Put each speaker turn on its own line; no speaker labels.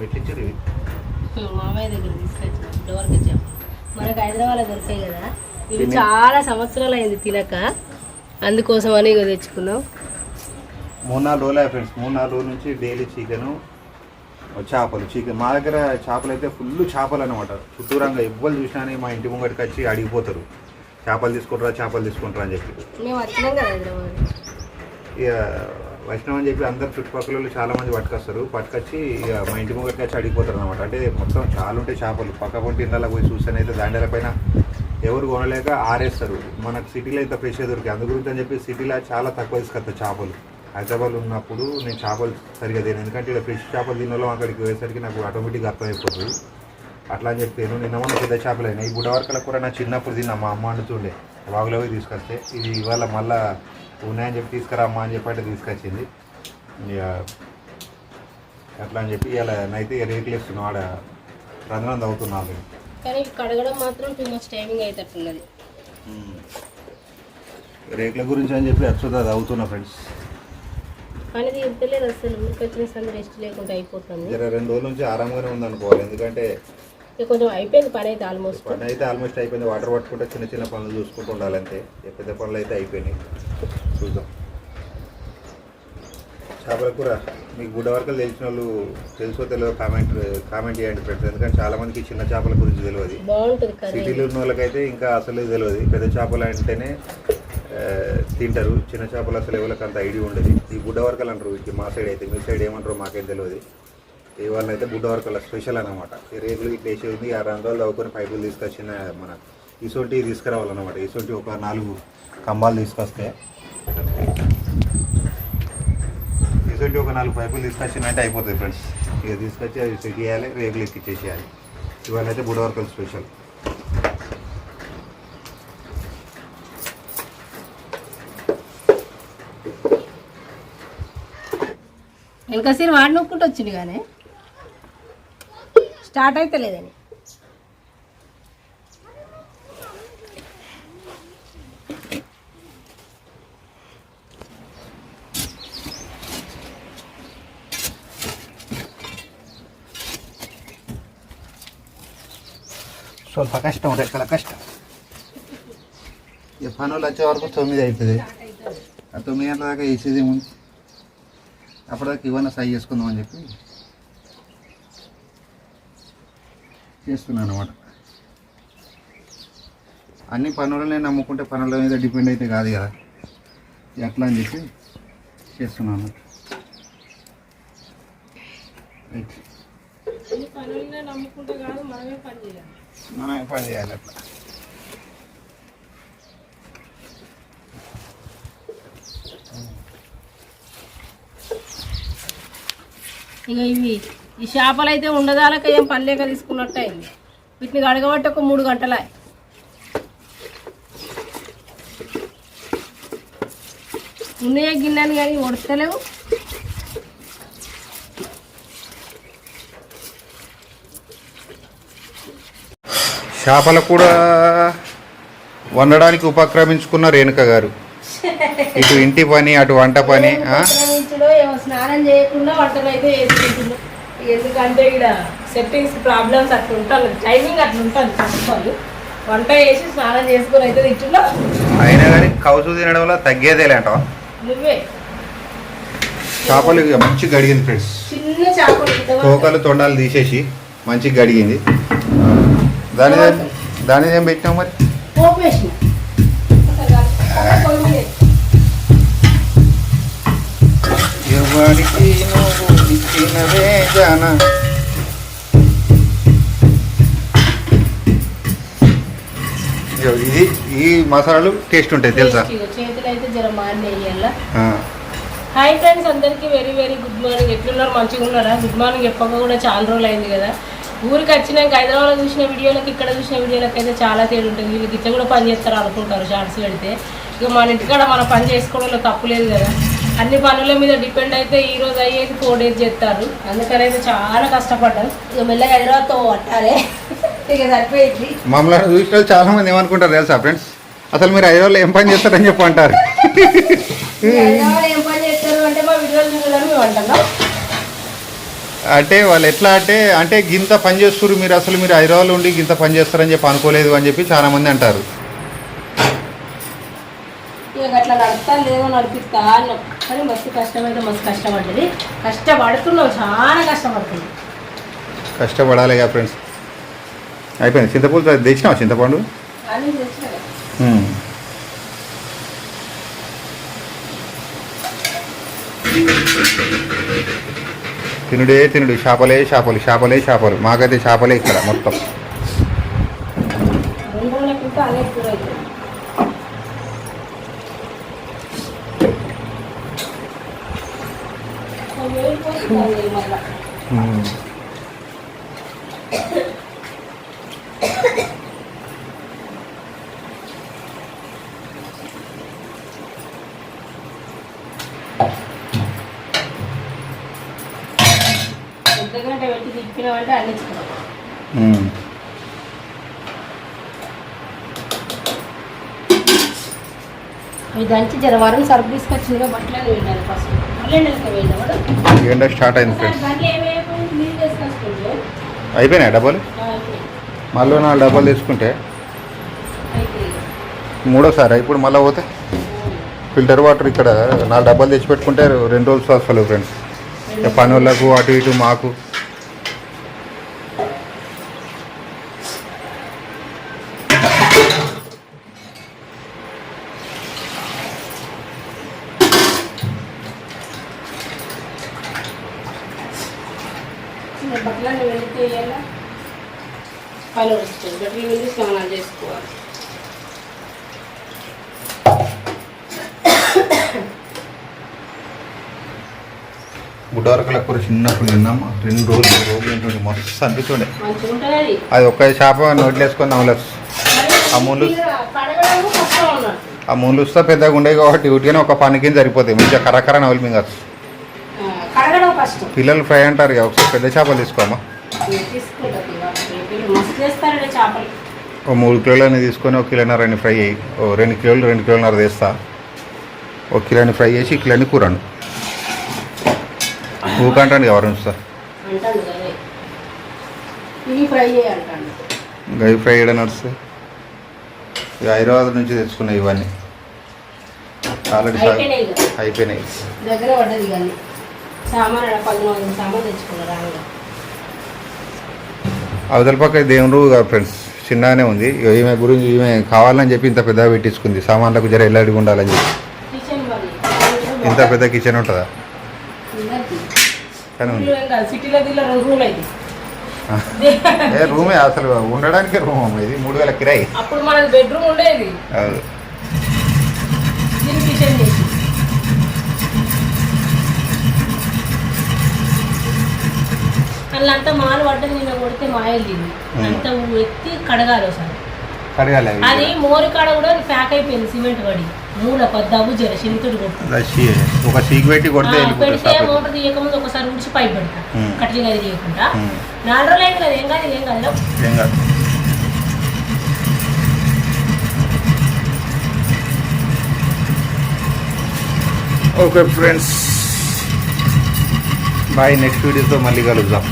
మెట్లిచ్చారు ఇవి
మామయ్య దగ్గర తీసుకొచ్చిన డోర్కి వచ్చాం మనకు హైదరాబాద్లో దొరికాయి కదా. ఇవి చాలా సంవత్సరాలు అయింది తినక. అందుకోసం అని ఇక తెచ్చుకున్నాం.
మూడు నాలుగు రోజులు ఫ్రెండ్స్ మూడు నాలుగు రోజుల నుంచి డైలీ చికెను చేపలు. చికెన్ మా దగ్గర చేపలు అయితే ఫుల్ చేపలు అనమాట చుట్టూరంగా ఎవ్వరు చూసినా మా ఇంటి ముంగటికి వచ్చి అడిగిపోతారు. చేపలు తీసుకుంటారా చేపలు తీసుకుంటారా అని చెప్పి.
మేము వచ్చినాం కదా హైదరాబాద్
ఇక వైష్ణవం అని చెప్పి అందరు చుట్టుపక్కల చాలా మంది పట్టుకొస్తారు. పట్టుకొచ్చి ఇక మా ఇంటి ముంగటికి వచ్చి అడిగిపోతారు అనమాట అంటే మొత్తం చాలా ఉంటాయి చేపలు. పక్క పొంటి ఇళ్ళకి పోయి చూస్తేనైతే దాండల పైన ఎవరు కొనలేక ఆరేస్తారు. మనకు సిటీలో అయితే ఫ్రెష్ దొరికాయి అందు గురించి అని చెప్పి సిటీలో చాలా తక్కువ తీసుకొస్తారు చేపలు. హైదరాబాద్ ఉన్నప్పుడు నేను చేపలు సరిగా తిను ఎందుకంటే ఇక్కడ ఫ్రెష్ చేపలు తినలో అక్కడికి పోయేసరికి నాకు ఆటోమేటిక్గా అర్థమైపోతుంది. అట్లా అని చెప్పాను నిన్న మొన్న పెద్ద చేపలు అయినాయి. ఈ బుడవర్కల కూడా నా చిన్నప్పుడు తిన్నా మా అమ్మ వండుతుండే. వాగులో పోయి తీసుకొస్తే. ఇది ఇవాళ మళ్ళీ ఉన్నాయని చెప్పి తీసుకురా అమ్మ అని చెప్పి అంటే తీసుకొచ్చింది. ఇక అట్లా అని చెప్పి ఇలా నైతే రేట్లు ఇస్తున్నాం ఆడ రంధ్రం తవ్వుతున్నాను
కానీ కడగడం మాత్రం టూ మచ్ టైమింగ్ అవుతున్నది
రేట్ల గురించి అని చెప్పి అచ్చుదా తవ్వుతున్నా ఫ్రెండ్స్.
కానీ ఇది ఇంతలేదు అసలు. ఊరికి వచ్చిన సంది రెస్ట్ లేకుండా అయిపోతుంది
రెండు రోజుల నుంచి ఆరాంగానే ఉంది అనుకోవాలి ఎందుకంటే
కొంచెం అయిపోయింది పని అయితే ఆల్మోస్ట్
పని అయితే ఆల్మోస్ట్ అయిపోయింది. వాటర్ పట్టుకుంటే చిన్న చిన్న పనులు చూసుకుంటూ ఉండాలి అంతే ఇక పెద్ద పనులు అయితే అయిపోయినాయి. చూద్దాం. చేపల కూర మీకు గుడ్డ వరకలు తెలిసిన వాళ్ళు తెలుసో తెలియదు కామెంట్ కామెంట్ చేయండి ఫ్రెండ్స్ ఎందుకంటే చాలా మందికి చిన్న చేపల గురించి తెలియదు. సిటీలో ఉన్న వాళ్ళకైతే ఇంకా అసలు తెలియదు. పెద్ద చేపలు అంటేనే తింటారు. చిన్న చేపలు అసలు ఎవరికి అంత ఐడియా ఉండదు. ఈ బుడ్డ వరకలు అంటారు వీటికి మా సైడ్ అయితే. మీ సైడ్ ఏమంటారో మాకేం తెలియదు. ఈ వాళ్ళ అయితే బుడ్డ వరకల స్పెషల్ అనమాట ఈ రేకులు ఇట్లా వేసి ఉంది. ఆ రెండు రోజులు తవ్వుకొని పైపులు తీసుకొచ్చిన మన ఇసొంటి తీసుకురావాలన్నమాట. ఇసొంటి ఒక నాలుగు కంబాలు తీసుకొస్తే ఇసొంటి ఒక నాలుగు పైపులు తీసుకొచ్చినట్టు అయిపోతుంది ఫ్రెండ్స్ ఇక తీసుకొచ్చి అవి సెట్ చేయాలి రేకులు ఎక్కిచ్చేసేయాలి. ఇవాళ అయితే బుడవర్కల్ వరకలు స్పెషల్
వెనకసీరు వాడి నొక్కుంటూ వచ్చింది కానీ. స్టార్ట్ అయితే లేదని
ಸ್ವಲ್ಪ ಕಷ್ಟ రెక్కల కష్టం ఇక పనులు వచ్చే వరకు తొమ్మిది అవుతుంది ఆ తొమ్మిది గంటల దాకా వేసేది ముందు అప్పటిదాకా ఇవన్నీ సై చేసుకుందాం అని చెప్పి చేస్తున్నాను అనమాట అన్ని పనులు నేను నమ్ముకుంటే పనుల మీద డిపెండ్ అయితే కాదు కదా ఎట్లా అని చెప్పి చేస్తున్నాను
మనమే పని చేయాలి.
అట్లా.
ఇక ఇవి ఈ చేపలు అయితే ఉండదాలక ఏం పని లేక తీసుకున్నట్టు అయింది. వీటిని కడగబట్టి ఒక మూడు గంటలే. ఉన్నాయే గిన్నెలు కానీ ఉడతలేవు.
చేపలు కూడా వండడానికి ఉపక్రమించుకున్న రేణుక గారు. ఇటు ఇంటి పని అటు వంట పని
స్నానం చేయకుండా వంటలు అయితే ఎందుకంటే ఇక్కడ సెట్టింగ్స్ ప్రాబ్లమ్స్ అట్లా టైమింగ్ అట్లా ఉంటుంది వంట వేసి స్నానం చేసుకొని అయితే తింటున్నాం
అయినా కానీ కౌసు తినడం వల్ల తగ్గేదేలే అంటావా?
నువ్వే.
చేపలు మంచిగా గడిగింది ఫ్రెండ్స్.
చిన్న చేపలు
తోకలు తొండాలు తీసేసి మంచిగా గడిగింది. దాని దాని ఏం పెట్టినాం మరి. ఎవరికి నువ్వు ఇచ్చినవే జాన. ఇగో ఇది ఈ మసాలాలు టేస్ట్ ఉంటాయి తెలుసా.
హాయ్ ఫ్రెండ్స్ అందరికీ వెరీ వెరీ గుడ్ మార్నింగ్. ఎట్లున్నారు? మంచిగా ఉన్నారా గుడ్ మార్నింగ్ చెప్పక కూడా చాలా రోజులు అయింది కదా. ఊరికి వచ్చినాక హైదరాబాద్లో చూసిన వీడియోలకి ఇక్కడ చూసిన వీడియోలకి అయితే చాలా తేడా ఉంటుంది. వీళ్ళకి ఇట్లా కూడా పని చేస్తారు అనుకుంటారు షార్ట్స్ పెడితే. ఇక మన ఇంటికాడ మన పని చేసుకోవడంలో తప్పు లేదు కదా. అన్ని పనుల మీద డిపెండ్ అయితే ఈ రోజు అయ్యేది ఫోర్ డేస్ చేస్తారు. అందుకని అయితే చాలా కష్టపడ్డాం. ఇక మెల్లగా హైదరాబాద్తో పట్టాలి. ఇక సరిపోయింది.
మమ్మల్ని చూసిన చాలా మంది ఏమనుకుంటారు తెలుసా ఫ్రెండ్స్? అసలు మీరు ఐదు ఏం పని చేస్తారని చెప్పి అంటారు.
ఏం పని చేస్తారు అంటే మా వీడియోలు చూడాలని మేము అంటున్నాం.
అంటే వాళ్ళు ఎట్లా అంటే అంటే గింత పని చేస్తారు మీరు అసలు మీరు హైదరాబాద్లో ఉండి గింత పని చేస్తారని చెప్పి అనుకోలేదు అని చెప్పి చాలా మంది అంటారు.
ఇక అట్లా నడుపుతా లేదో నడిపిస్తా అన్నాం. కానీ మస్తు కష్టమైతే మస్తు కష్టపడ్డది. కష్టపడుతున్నాం చాలా కష్టపడుతున్నాం
కష్టపడాలి కదా ఫ్రెండ్స్. అయిపోయింది. తెచ్చినావా చింతపండు?
తెచ్చిన.
ఉమ్. తినుడే తినుడు చేపలే చేపలు చేపలే చేపలు మాకైతే చేపలే ఇక్కడ మొత్తం.
రెండు రోజుల క్రితం అదే కూర అవుతుంది వేడిపోతుంది మళ్ళా
ఉమ్.
పెద్ద గంట సరుకు తీసుకొచ్చిందిగా బట్టలు ఫస్ట్.
స్టార్ట్ అయింది ఫ్రెండ్స్. అయిపోయినాయి డబ్బులు? మళ్ళీ నాలుగు డబ్బాలు తీసుకుంటే? మూడోసారి? ఇప్పుడు మళ్ళీ పోతే? ఫిల్టర్ వాటర్ ఇక్కడ నాలుగు డబ్బాలు తెచ్చి పెట్టుకుంటే రెండు రోజులు వస్తలేవు ఫ్రెండ్స్. పని వాళ్ళకు అటు ఇటు మాకు.
బట్టలను వెళ్తే వేయాలా పని వస్తుంది బట్టలు వెళ్ళి స్నానాలు చేసుకోవాలి.
గుడ్డవరకల కూర చిన్నప్పుడు తిన్నాము. రెండు రోజులు రోజులు ఏంటంటే మస్తు అనిపిస్తుండే
అది.
ఒక్క చేప నోట్లు వేసుకొని నవ్వులేదు ఆ
ఉన్నట్టు
ఆ వస్తే పెద్దగా ఉండేవి కాబట్టి ఉట్టిగానే ఒక పని కింద సరిపోతాయి. మంచిగా కరకర నవ్వులు మింగ
ఆ,
పిల్లలు ఫ్రై అంటారు కదా ఒకసారి పెద్ద చేపలు తీసుకోమా ఓ మూడు కిలోలని తీసుకొని ఒక కిలోన్నర ఫ్రై అయ్యి ఓ రెండు కిలోలు రెండు కిలోన్నర తీస్తా. ఒక కిలోని ఫ్రై చేసి కిలోని కూరను ఊకంటాను ఎవరు ఉంచుతా గై ఫ్రై చేయడం నడుస్తుంది. ఇక హైదరాబాద్ నుంచి తెచ్చుకున్నాయి ఇవన్నీ. ఆల్రెడీ
అయిపోయినాయి సామాన్ ఆడ పదిహేను వందల సామాన్ తెచ్చుకున్నారు రాగా.
అవతల పక్క దేవుడు కాదు ఫ్రెండ్స్ చిన్నగానే ఉంది. ఇక ఈమె గురించి ఈమె కావాలని చెప్పి ఇంత పెద్దగా పెట్టించుకుంది. సామాన్లకు జర ఎల్లడిగా ఉండాలని చెప్పి.
కిచెన్
ఇంత పెద్ద కిచెన్ ఉంటుందా? కానీ ఉంది.
సిటీలో రెండు అయితే.
ఏ రూమే అసలు ఉండడానికి రూమ్ ఇది. మూడు వేల కిరాయి.
అప్పుడు మనది బెడ్రూమ్ ఉండేది.
అవును.
దీని కిచెన్ చేసి అందులో అంతా మాలు పడ్డది నిన్న కొడితే మాయలింది
ఉమ్.
అంత ఎత్తి కడగాలి ఒకసారి
కడగాలి.
అది మోరి కాడ కూడా ప్యాక్ అయిపోయింది సిమెంట్ పడి మూల పద్దాబు జర
ఒక సీక్ పెట్టి కొడితే వెళ్ళిపోతుంది
పెడితే. మోటార్ తీయకముందు ఒకసారి ఉడిచి పైప్ పెడతా
ఉమ్.
కట్టింగ్ అది చేయకుండా
ఉమ్.
నాలుగు రోజులు అయింది కదా ఏం కాదు ఏం కాదు
ఏం కాదు ఓకే ఫ్రెండ్స్ బాయ్ నెక్స్ట్ వీడియోతో మళ్ళీ కలుద్దాం